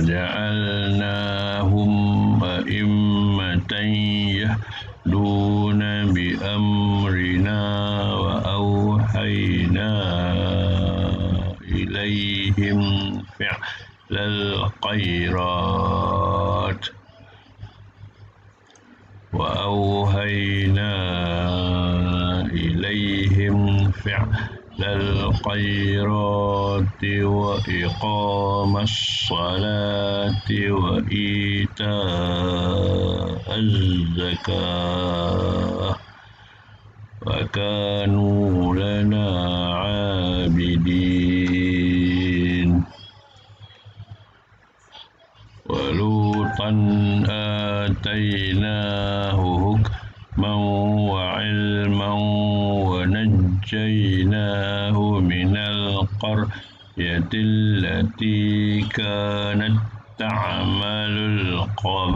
فجعلناهم أئمة يهدون بأمرنا وأوحينا إليهم فعل الخيرات وأوهينا إليهم فعل الخيرات وإقام الصلاة وإيتاء الزكاة. وكانوا لنا عابدين. ولوطا آتيناه حكما وعلما ونجيناه من القرية التي كانت تعمل القبائس.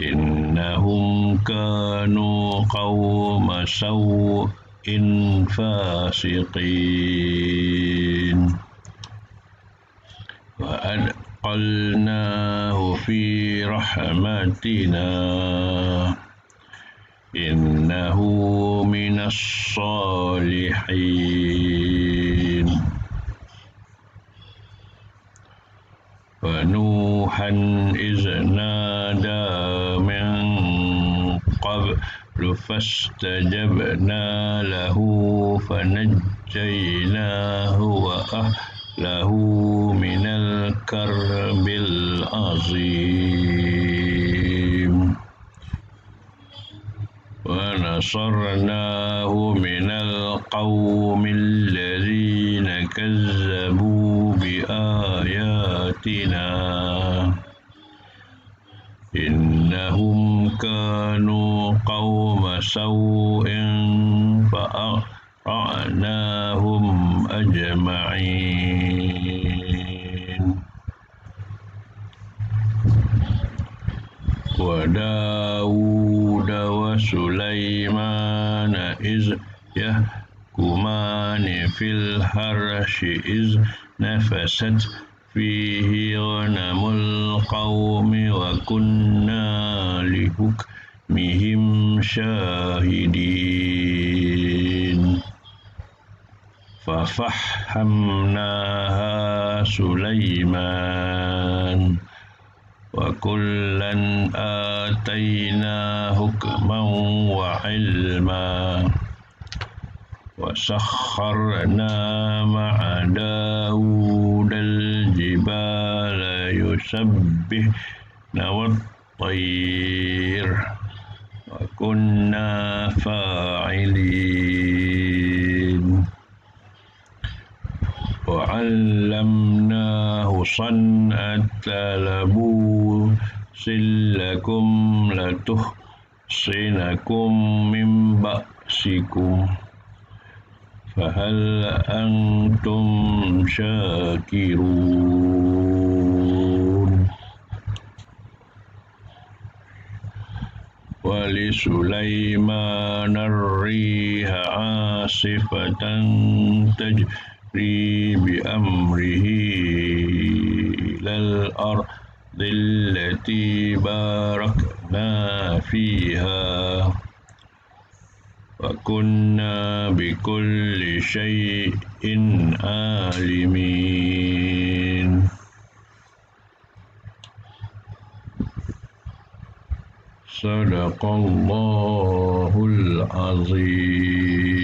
إنهم كانوا قوم سوء فاسقين. وأدخلناه في رحمتنا. إنه من الصالحين. ونوحا إذ نادى من قبل فاستجبنا له فنجيناه وأهله من الكرب العظيم. ونصرناه من القوم الذين كذبوا بآياتنا. إنهم كانوا قوم سوء فأغرقناهم أجمعين. وداود وسليمان إذ يحكمان في الحرش إذ نفست فيه غنم القوم وكنا لحكمهم شاهدين. ففهمناها سليمان. وكلا آتينا حكما وعلما وسخرنا مع داود الجبال يسبحن والطير وكنا فاعلين وعلمناه صنعة لبوس لكم لتحصنكم من بأسكم فهل أنتم شاكرون ولسليمان الريح عاصفة تجري بأمره إلى الأرض التي باركنا فيها. وكنا بكل شيء عالمين. صدق الله العظيم.